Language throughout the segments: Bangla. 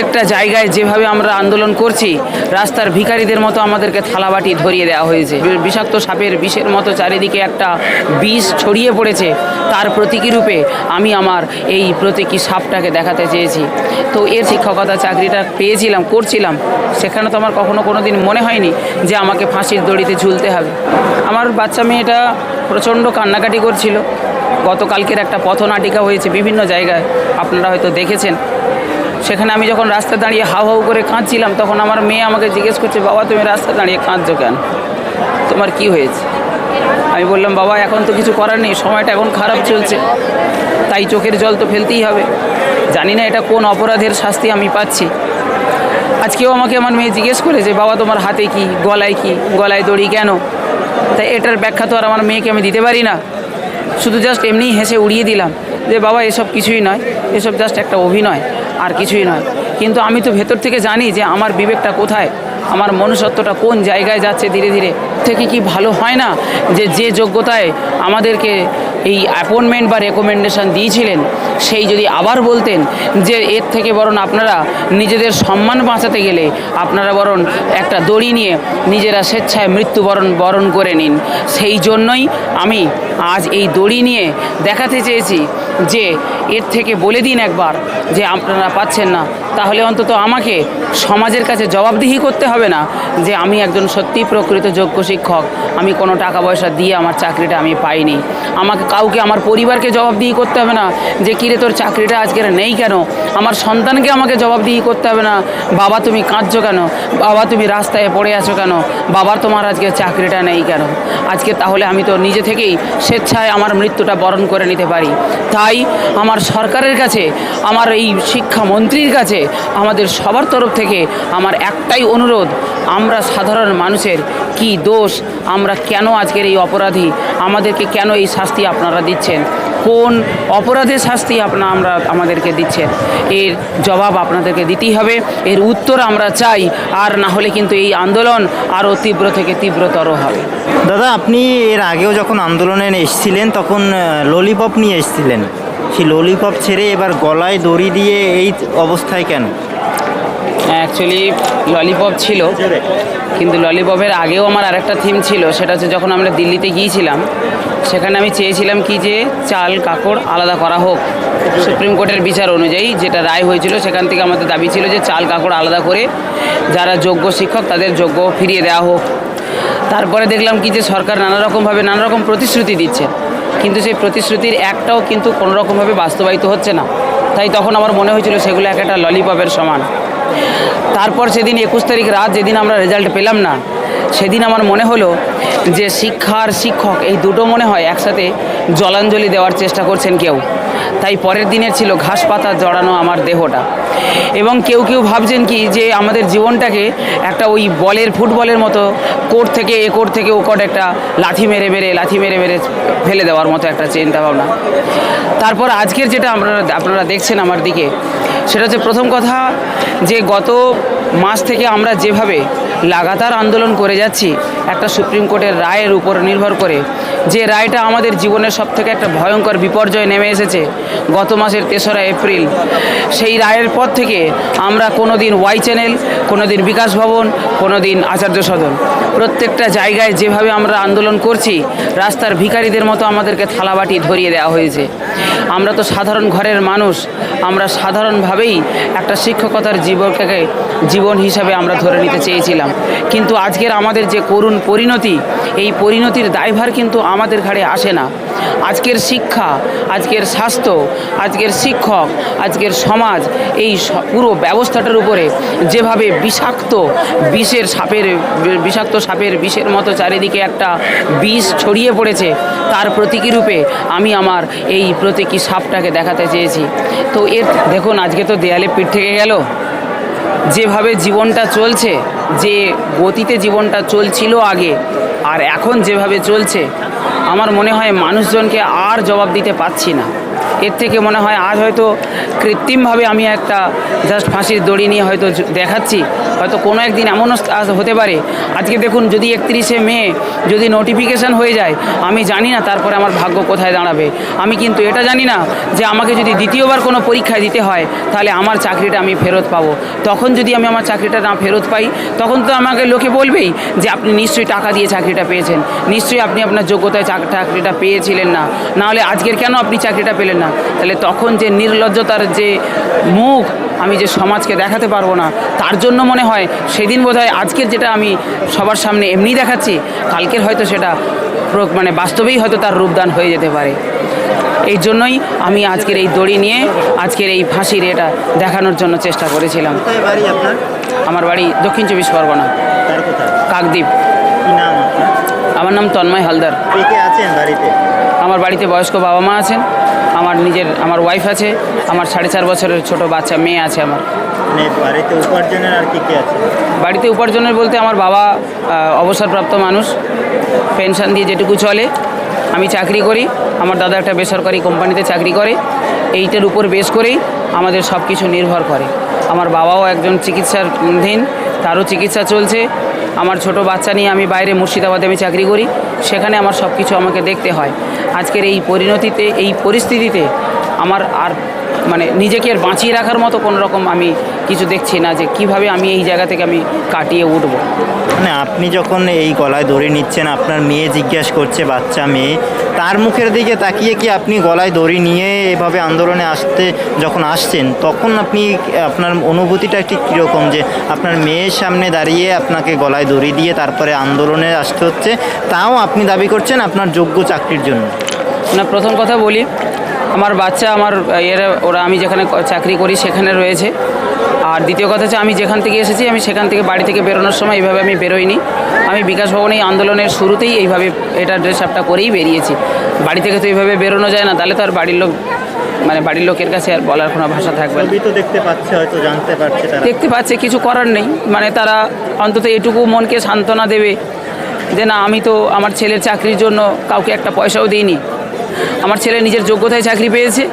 প্রত্যেকটা জায়গায় যেভাবে আমরা আন্দোলন করছি, রাস্তার ভিখারিদের মতো আমাদেরকে থালাবাটি ধরিয়ে দেওয়া হয়েছে। বিষাক্ত সাপের বিষের মতো চারিদিকে একটা বিষ ছড়িয়ে পড়েছে। তার প্রতীকী রূপে আমি আমার এই প্রতীকী সাপটাকে দেখাতে চেয়েছি। তো এর শিক্ষকতা চাকরিটা পেয়েছিলাম, করছিলাম। সেখানে তো আমার কখনো কোনো দিন মনে হয়নি যে আমাকে ফাঁসির দড়িতে ঝুলতে হবে। আমার বাচ্চা মেয়েটা প্রচণ্ড কান্নাকাটি করছিল। গতকালকের একটা পথনাটিকা হয়েছে বিভিন্ন জায়গায়। আপনারা হয়তো দেখেছেন। সেখানে আমি যখন রাস্তায় দাঁড়িয়ে হাউ হাউ করে কাঁদছিলাম, তখন আমার মেয়ে আমাকে জিজ্ঞেস করছে, বাবা, তুমি রাস্তায় দাঁড়িয়ে কাঁদছো কেন? তোমার কি হয়েছে? আমি বললাম, বাবা, এখন তো কিছু করার নেই, সময়টা এখন খারাপ চলছে। তাই চোখের জল তো ফেলতেই হবে। জানি না এটা কোন অপরাধের শাস্তি আমি পাচ্ছি। আজকেও আমাকে আমার মেয়ে জিজ্ঞেস করেছে বাবা, তোমার হাতে কি, গলায় কি, গলায় দড়ি কেন? তাই এটার ব্যাখ্যা তো আর আমার মেয়েকে আমি দিতে পারি না। শুধু জাস্ট এমনিই হেসে উড়িয়ে দিলাম যে, বাবা, এসব কিছুই নয়, এসব জাস্ট একটা অভিনয়। আর কিছুই নয়। কিন্তু আমি তো ভেতর থেকে জানি যে আমার বিবেকটা কোথায়, আমার মনুষ্যত্বটা কোন জায়গায় যাচ্ছে ধীরে ধীরে। থেকে কি ভালো হয় না যে যে যোগ্যতায় আমাদেরকে এই অ্যাপয়েন্টমেন্ট বা রেকমেন্ডেশন দিয়েছিলেন, সেই যদি আবার বলতেন যে এর থেকে বরং আপনারা নিজেদের সম্মান বাঁচাতে গেলে আপনারা বরং একটা দড়ি নিয়ে নিজেরা স্বেচ্ছায় মৃত্যুবরণ বরণ করে নিন। সেই জন্যই আমি আজ এই দড়ি নিয়ে দেখাতে চেয়েছি যে এর থেকে বলে দিন একবার যে আপনারা পাচ্ছেন না। তাহলে অন্তত আমাকে সমাজের কাছে জবাবদিহি করতে হবে না যে আমি একজন সত্যি প্রকৃত যোগ্য শিক্ষক। আমি কোনো টাকা পয়সা দিয়ে আমার চাকরিটা আমি পাইনি। আমাকে কাউকে, আমার পরিবারকে জবাবদিহি করতে হবে না যে, কিরে, তোর চাকরিটা আজকের নেই কেন? আমার সন্তানকে আমাকে জবাবদিহি করতে হবে না। বাবা, তুমি কাঁদছো কেন? বাবা, তুমি রাস্তায় পড়ে আছো কেন? বাবার তোমার আজকে চাকরিটা নেই কেন? আজকে তাহলে আমি তো নিজে থেকেই স্বেচ্ছায় আমার মৃত্যুটা বরণ করে নিতে পারি। তাই আমার সরকারের কাছে, আমার এই শিক্ষামন্ত্রীর কাছে, আমাদের সবার তরফ থেকে আমার একটাই অনুরোধ, আমরা সাধারণ মানুষের কি দোষ, আমরা কেন আজকের এই অপরাধী, আমাদেরকে কেন এই শাস্তি আপনারা দিচ্ছেন? কোন অপরাধের শাস্তি আপনারা আমরা আমাদেরকে দিচ্ছেন এর জবাব আপনাদেরকে দিতেই হবে। এর উত্তর আমরা চাই। আর না হলে কিন্তু এই আন্দোলন আরও তীব্র থেকে তীব্রতর হবে। দাদা, আপনি এর আগেও যখন আন্দোলনে এসেছিলেন, তখন ললিপপ নিয়ে এসেছিলেন। সেই ললিপপ ছেড়ে এবার গলায় দড়ি দিয়ে এই অবস্থায় কেন? অ্যাকচুয়ালি ললিপপ ছিল, কিন্তু ললিপপের আগেও আমার আরেকটা থিম ছিল, সেটা হচ্ছে যখন আমরা দিল্লিতে গিয়েছিলাম, সেখানে আমি চেয়েছিলাম কি যে চাল, কাকড় আলাদা করা হোক। সুপ্রিম কোর্টের বিচার অনুযায়ী যেটা রায় হয়েছিল, সেখান থেকে আমাদের দাবি ছিল যে চাল, কাকড় আলাদা করে যারা যোগ্য শিক্ষক, তাদের যোগ্য ফিরিয়ে দেওয়া হোক। তারপরে দেখলাম কি যে সরকার নানা রকমভাবে নানা রকম প্রতিশ্রুতি দিচ্ছে, কিন্তু সেই প্রতিশ্রুতির একটাও কিন্তু কোনো রকমভাবে বাস্তবায়িত হচ্ছে না। তাই তখন আমার মনে হয়েছিল সেগুলো এক একটা ললিপপের সমান। তারপর সেদিন একুশ তারিখ রাত যেদিন আমরা রেজাল্ট পেলাম না, সেদিন আমার মনে হলো যে শিক্ষার শিক্ষক, এই দুটো মনে হয় একসাথে জলাঞ্জলি দেওয়ার চেষ্টা করছেন কেউ। তাই পরের দিনের ছিল ঘাস পাতা জড়ানো আমার দেহটা। এবং কেউ কেউ ভাবছেন কি যে আমাদের জীবনটাকে একটা ওই বলের ফুটবলের মতো কোর্ট থেকে এ কোর্ট থেকে ও কোর্ট একটা লাথি মেরে মেরে, লাথি মেরে মেরে ফেলে দেওয়ার মতো একটা চিন্তা ভাবনা তারপর আজকের যেটা আপনারা আপনারা দেখছেন আমার দিকে, সেটা হচ্ছে প্রথম কথা যে গত মাস থেকে আমরা যেভাবে লাগাতার আন্দোলন করে যাচ্ছি, একটা সুপ্রিম কোর্টের রায়ের উপর নির্ভর করে যে রায়টা আমাদের জীবনের সব থেকে একটা ভয়ঙ্কর বিপর্যয় নেমে এসেছে গত মাসের তেসরা এপ্রিল, সেই রায়ের পর থেকে আমরা কোনো দিন ওয়াই চ্যানেল কোনো দিন বিকাশ ভবন কোনো দিন আচার্য সদন। প্রত্যেকটা জায়গায় যেভাবে আমরা আন্দোলন করছি, রাস্তার ভিখারিদের মতো আমাদেরকে থালাবাটি ধরিয়ে দেওয়া হয়েছে। আমরা তো সাধারণ ঘরের মানুষ, আমরা সাধারণভাবেই একটা শিক্ষকতার জীবনকে জীবন হিসাবে আমরা ধরে নিতে চেয়েছিলাম। কিন্তু আজকের আমাদের যে করুণ পরিণতি, এই পরিণতির দায়ভার কিন্তু আমাদের ঘাড়ে আসে না। আজকের শিক্ষা, আজকের স্বাস্থ্য, আজকের শিক্ষক, আজকের সমাজ, এই পুরো ব্যবস্থাটার উপরে যেভাবে বিষাক্ত বিষের সাপের, বিষাক্ত সাপের বিষের মতো চারিদিকে একটা বিষ ছড়িয়ে পড়েছে, তার প্রতীকী রূপে আমি আমার এই প্রতীকী সাপটাকে দেখাতে চেয়েছি। তো এর, দেখুন, আজকে তো দেয়ালে পিঠ থেকে গেল। যেভাবে জীবনটা চলছে, যে গতিতে জীবনটা চলছিল আগে, আর এখন যেভাবে চলছে আমার মনে হয় মানুষজনকে আর জবাব দিতে পারছি না। এর থেকে মনে হয় আজ হয়তো কৃত্রিমভাবে আমি একটা জাস্ট ফাঁসির দড়ি নিয়ে হয়তো দেখাচ্ছি। হয়তো কোনো একদিন এমনও হতে পারে। আজকে দেখুন, যদি একত্রিশে মে যদি নোটিফিকেশান হয়ে যায়, আমি জানি না তারপরে আমার ভাগ্য কোথায় দাঁড়াবে। আমি কিন্তু এটা জানি না যে আমাকে যদি দ্বিতীয়বার কোনো পরীক্ষায় দিতে হয়, তাহলে আমার চাকরিটা আমি ফেরত পাবো। তখন যদি আমি আমার চাকরিটা না ফেরত পাই, তখন তো আমাকে লোকে বলবেই যে আপনি নিশ্চয়ই টাকা দিয়ে চাকরিটা পেয়েছেন। নিশ্চয়ই আপনি আপনার যোগ্যতায় চাকরিটা পেয়েছিলেন না। নাহলে আজকের কেন আপনি চাকরিটা পেলেন না তাহলে তখন যে নির্লজ্জতার যে মুখ আমি যে সমাজকে দেখাতে পারব না তার জন্য মনে হয় সেদিন বোধ হয় আজকের যেটা আমি সবার সামনে এমনি দেখাচ্ছি কালকের হয়তো সেটা মানে বাস্তবেই হয়তো তার রূপদান হয়ে যেতে পারে। এই জন্যই আমি আজকের এই দড়ি নিয়ে আজকের এই ফাঁসির এটা দেখানোর জন্য চেষ্টা করেছিলাম। আমার বাড়ি দক্ষিণ চব্বিশ পরগনা। কাকদ্বীপ। আমার নাম তন্ময় হালদার। আমার বাড়িতে বয়স্ক বাবা মা আছেন। আমার নিজের আমার ওয়াইফ আছে আমার সাড়ে চার বছরের ছোট বাচ্চা মেয়ে আছে আমার। মানে বাড়িতে উপার্জনের আর কি কে আছে? বাড়িতে উপার্জনের বলতে আমার বাবা অবসরপ্রাপ্ত মানুষ পেনশন দিয়ে যেটুকু চলে আমি চাকরি করি আমার দাদা একটা বেসরকারি কোম্পানিতে চাকরি করে এইটার উপর বেশ করেই আমাদের সব কিছু নির্ভর করে। আমার বাবাও একজন চিকিৎসাধীন তারও চিকিৎসা চলছে আমার ছোট বাচ্চা নিয়ে আমি বাইরে মুর্শিদাবাদে আমি চাকরি করি, সেখানে আমার সব কিছু আমাকে দেখতে হয়। আজকের এই পরিণতিতে, এই পরিস্থিতিতে আমার আর মানে নিজেকে আর বাঁচিয়ে রাখার মতো কোনো রকম আমি কিছু দেখছি না যে কীভাবে আমি এই জায়গা থেকে আমি কাটিয়ে উঠবো। মানে আপনি যখন এই গলায় দড়ি নিচ্ছেন আপনার মেয়ে জিজ্ঞেস করছে বাচ্চা মেয়ে তার মুখের দিকে তাকিয়ে কি আপনি গলায় দড়ি নিয়ে এভাবে আন্দোলনে আসতে যখন আসছেন তখন আপনি আপনার অনুভূতিটা ঠিক কীরকম যে আপনার মেয়ের সামনে দাঁড়িয়ে আপনাকে গলায় দড়ি দিয়ে তারপরে আন্দোলনে আসতে হচ্ছে তাও আপনি দাবি করছেন আপনার যোগ্য চাকরির জন্য? না প্রথম কথা বলি আমার বাচ্চা আমার এরা ওরা আমি যেখানে চাকরি করি সেখানে রয়েছে। আর দ্বিতীয় কথা হচ্ছে আমি যেখান থেকে এসেছি আমি সেখান থেকে বাড়ি থেকে বেরোনোর সময় এইভাবে আমি বেরোইনি। আমি বিকাশ ভবনে এই আন্দোলনের শুরুতেই এইভাবে এটা ড্রেস আপটা করেই বেরিয়েছি। বাড়ি থেকে তো এইভাবে বেরোনো যায় না তাহলে তো আর বাড়ির লোক মানে বাড়ির লোকের কাছে আর বলার কোনো ভাষা থাকবে তো দেখতে পাচ্ছে হয়তো জানতে পারছে দেখতে পাচ্ছে কিছু করার নেই। মানে তারা অন্তত এটুকু মনকে সান্ত্বনা দেবে যে না আমি তো আমার ছেলের চাকরির জন্য কাউকে একটা পয়সাও দিইনি। আমার ছেলে নিজের যোগ্যতায় চাকরি পেয়েছে।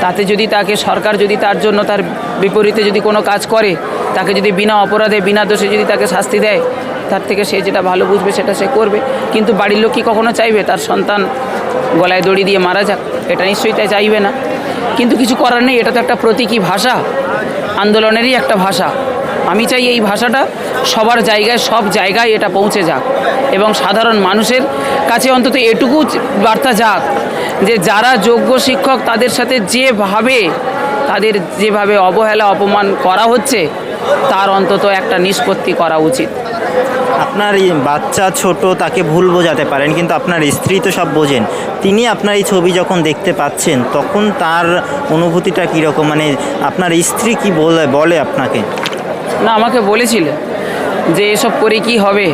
তাতে যদি তাকে সরকার যদি তার জন্য তার বিপরীতে যদি কোনো কাজ করে, তাকে যদি বিনা অপরাধে, বিনা দোষে যদি তাকে শাস্তি দেয়, তার থেকে সে যেটা ভালো বুঝবে সেটা সে করবে। কিন্তু বাড়ির লোক কি কখনো চাইবে? তার সন্তান গলায় দড়ি দিয়ে মারা যাক, এটা নিশ্চয়ই তাই চাইবে না। কিন্তু কিছু করার নেই, এটা তো একটা প্রতীকী ভাষা। আন্দোলনেরই একটা ভাষা। আমি চাই এই ভাষাটা সবার জায়গায়, সব জায়গায় এটা পৌঁছে যাক এবং সাধারণ মানুষের কাছে অন্তত এটুকু বার্তা যাক যে যারা যোগ্য শিক্ষক তাদের সাথে যেভাবে, তাদের যেভাবে অবহেলা, অপমান করা হচ্ছে, তার অন্তত একটা নিষ্পত্তি করা উচিত। আপনার বাচ্চা ছোট, তাকে ভুল বোঝাতে পারেন, কিন্তু আপনার স্ত্রী তো সব বোঝেন। তিনি আপনার এই ছবি যখন দেখতে পাচ্ছেন, তখন তার অনুভূতিটা কীরকম? মানে আপনার স্ত্রী কি বলে বলে আপনাকে? না, আমাকে বলেছিল যে এসব করে কি হবে?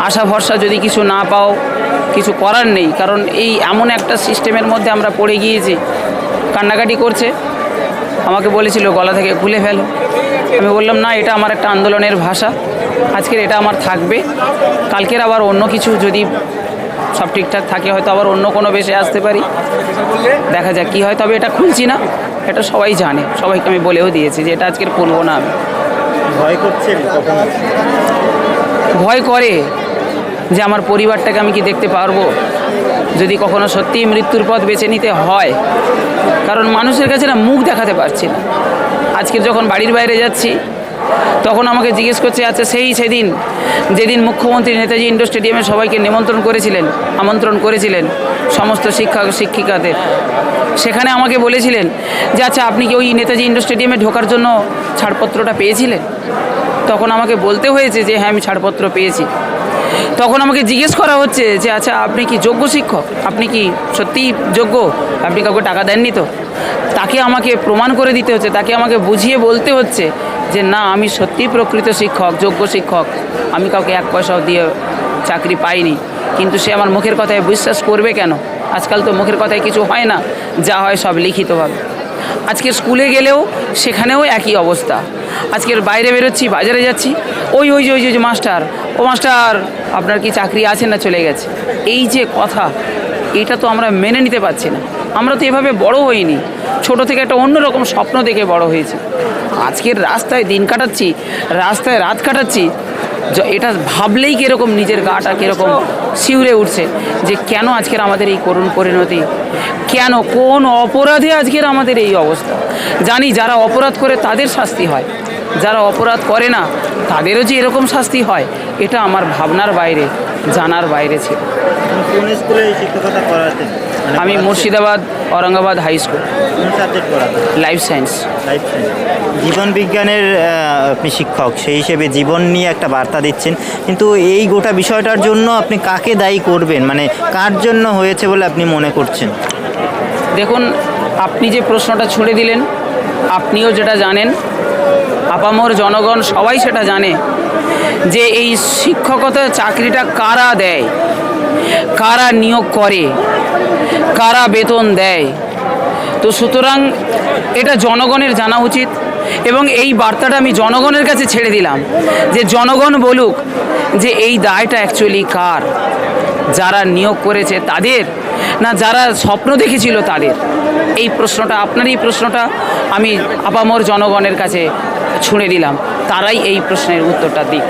আশা ভরসা যদি কিছু না পাও, কিছু করার নেই। কারণ এই এমন একটা সিস্টেমের মধ্যে আমরা পড়ে গিয়েছি। কান্নাকাটি করছে। আমাকে বলেছিল, গলা থেকে খুলে ফেলো। আমি বললাম, না, এটা আমার একটা আন্দোলনের ভাষা। আজকের এটা আমার থাকবে। কালকের আবার অন্য কিছু যদি সব ঠিকঠাক থাকে হয়তো আবার অন্য কোনো বেশে আসতে পারি। দেখা যাক কী হয় তবে এটা খুলছি না। এটা সবাই জানে সবাইকে আমি বলেও দিয়েছি যে এটা আজকের খুলবো না আমি। ভয় কখন? ভয় করে যে আমার পরিবারটাকে আমি কি দেখতে পারব? যদি কখনো সত্যিই মৃত্যুর পথ বেছে নিতে হয়। কারণ মানুষের কাছে না মুখ দেখাতে পারছি না। আজকে যখন বাড়ির বাইরে যাচ্ছি তখন আমাকে জিজ্ঞেস করছে আচ্ছা সেই সেদিন, যেদিন মুখ্যমন্ত্রী নেতাজি ইন্ডোর স্টেডিয়ামে সবাইকে নিমন্ত্রণ করেছিলেন, আমন্ত্রণ করেছিলেন সমস্ত শিক্ষক শিক্ষিকাদের, সেখানে আমাকে বলেছিলেন যে আচ্ছা আপনি কি ওই নেতাজি ইন্ডোর স্টেডিয়ামে ঢোকার জন্য ছাড়পত্রটা পেয়েছিলেন? তখন আমাকে বলতে হয়েছে যে হ্যাঁ আমি ছাড়পত্র পেয়েছি। তখন আমাকে জিজ্ঞেস করা হচ্ছে যে আচ্ছা আপনি কি যোগ্য শিক্ষক? আপনি কি সত্যিই যোগ্য? আপনি কাউকে টাকা দেননি তো? তাকে আমাকে প্রমাণ করে দিতে হচ্ছে, তাকে আমাকে বুঝিয়ে বলতে হচ্ছে যে না, আমি সত্যিই প্রকৃত শিক্ষক, যোগ্য শিক্ষক। আমি কাউকে এক পয়সাও দিয়ে চাকরি পাইনি। কিন্তু সে আমার মুখের কথায় বিশ্বাস করবে কেন? আজকাল তো মুখের কথায় কিছু হয় না, যা হয় সব লিখিতভাবে। আজকে স্কুলে গেলেও সেখানেও একই অবস্থা। আজকের বাইরে বেরোচ্ছি, বাজারে যাচ্ছি। ওই ওই যে ওই যে মাস্টার, ও মাস্টার, আপনার কি চাকরি আছে না চলে গেছে? এই যে কথা, এটা তো আমরা মেনে নিতে পারছি না। আমরা তো এভাবে বড় হইনি। ছোট থেকে একটা অন্যরকম স্বপ্ন দেখে বড় হয়েছি। আজকের রাস্তায় দিন কাটাচ্ছি, রাস্তায় রাত কাটাচ্ছি এটা ভাবলেই কীরকম নিজের গাটা কীরকম শিউরে উঠছে যে কেন আজকের আমাদের এই করুণ পরিণতি? কেন, কোন অপরাধে আজকের আমাদের এই অবস্থা? জানি যারা অপরাধ করে তাদের শাস্তি হয়, যারা অপরাধ করে না তাদেরও যে এরকম শাস্তি হয়, এটা আমার ভাবনার বাইরে, জানার বাইরে ছিল। কোন স্কুলে শিক্ষকতা আমি Murshidabad Aurangabad high school subject life science life science জীবন বিজ্ঞানের আপনি শিক্ষক সেই হিসেবে জীবন নিয়ে একটা বার্তা দিচ্ছেন। কিন্তু এই গোটা বিষয়টার জন্য আপনি কাকে দায়ী করবেন? মানে কার জন্য হয়েছে বলে আপনি মনে করছেন? দেখুন আপনি যে প্রশ্নটা ছুড়ে দিলেন আপনিও যেটা জানেন আপামর জনগণ সবাই সেটা জানে যে এই শিক্ষকতা চাকরিটা কারা দেয়? কারা নিয়োগ করে? কারা বেতন দেয়? তো সুতরাং এটা জনগণের জানা উচিত এবং এই বার্তাটা আমি জনগণের কাছে ছেড়ে দিলাম যে জনগণ বলুক যে এই দায়টা অ্যাকচুয়ালি কার? যারা নিয়োগ করেছে তাদের না যারা স্বপ্ন দেখেছিল তাদের? এই প্রশ্নটা, আপনার এই প্রশ্নটা আমি আপামর জনগণের কাছে ছুঁড়ে দিলাম। তারাই এই প্রশ্নের উত্তরটা দিক।